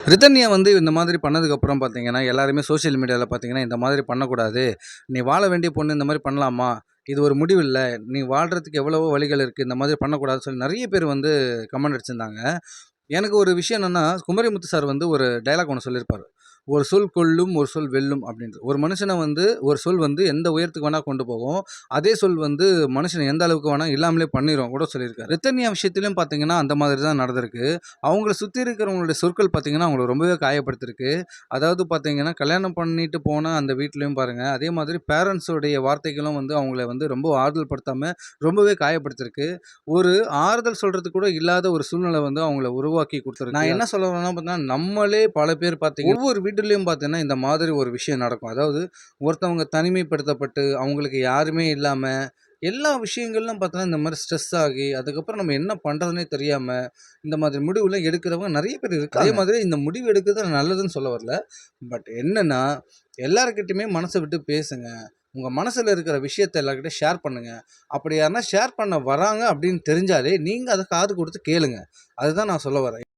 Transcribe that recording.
ரிதன்யா வந்து இந்த மாதிரி பண்ணதுக்கப்புறம் பார்த்தீங்கன்னா, எல்லாருமே சோஷியல் மீடியாவில் பார்த்தீங்கன்னா, இந்த மாதிரி பண்ணக்கூடாது. நீ வாழ வேண்டிய பொண்ணு இந்த மாதிரி பண்ணலாமா? இது ஒரு முடிவு இல்லை நீ வாழ்கிறதுக்கு எவ்வளவோ வழிகள் இருக்குது இந்த மாதிரி பண்ணக்கூடாதுன்னு சொல்லி நிறைய பேர் வந்து கமெண்ட் அடிச்சிருந்தாங்க. எனக்கு ஒரு விஷயம் என்னென்னா குமரிமுத்து சார் வந்து ஒரு டயலாக் ஒன்று சொல்லியிருப்பார் "ஒரு சொல் கொல்லும், ஒரு சொல் வெல்லும்" அப்படின்றது ஒரு மனுஷனை வந்து ஒரு சொல் வந்து எந்த உயரத்துக்கு வேணால் கொண்டு போகும். அதே சொல் வந்து மனுஷனை எந்த அளவுக்கு வேணால் இல்லாமலே பண்ணிடும் கூட சொல்லியிருக்காரு. ரித்தன்யா விஷயத்துலையும் பார்த்தீங்கன்னா, அந்த மாதிரி தான் நடந்திருக்கு. அவங்கள சுற்றி இருக்கிறவங்களுடைய சொற்கள் பார்த்தீங்கன்னா, அவங்கள ரொம்பவே காயப்படுத்திருக்கு. அதாவது பார்த்தீங்கன்னா, கல்யாணம் பண்ணிட்டு போன அந்த வீட்லேயும் பாருங்கள் அதே மாதிரி பேரண்ட்ஸோடைய வார்த்தைகளும் வந்து அவங்கள வந்து ரொம்ப ஆறுதல் படுத்தாமல் ரொம்பவே காயப்படுத்திருக்கு. ஒரு ஆறுதல் சொல்கிறதுக்கு கூட இல்லாத ஒரு சூழ்நிலை வந்து அவங்கள உருவாக்கி கொடுத்துருக்கு நான் என்ன சொல்ல வரேன்னா பார்த்தீங்கன்னா, நம்மளே பல பேர் பார்த்தீங்கன்னா, ஒவ்வொரு வீட்டிலயும் பார்த்தீங்கன்னா, இந்த மாதிரி ஒரு விஷயம் நடக்கும். அதாவது ஒருத்தவங்க தனிமைப்படுத்தப்பட்டு, அவங்களுக்கு யாருமே இல்லாம, எல்லா விஷயங்கள்லும் பார்த்தீங்கன்னா, இந்த மாரி ஸ்ட்ரெஸ் ஆகி, அதுக்கப்புறம் நம்ம என்ன பண்றதுன்னே தெரியாம, இந்த மாதிரி முடிவுலாம் எடுக்கிறவங்க நெறைய பேர் இருக்காங்க. அதே மாதிரி இந்த முடிவு எடுக்கிறது நல்லதுன்னு சொல்ல வரல. பட் என்னன்னா, எல்லார்கிட்டயுமே மனச விட்டு பேசுங்க. உங்க மனசுல இருக்கிற விஷயத்த எல்லார்கிட்டயும் ஷேர் பண்ணுங்க. அப்படி யாருனா ஷேர் பண்ண வராங்க அப்படின்னு தெரிஞ்சாலே, நீங்க அத காது குடுத்து கேளுங்க. அதுதான் நான் சொல்ல வரேன்.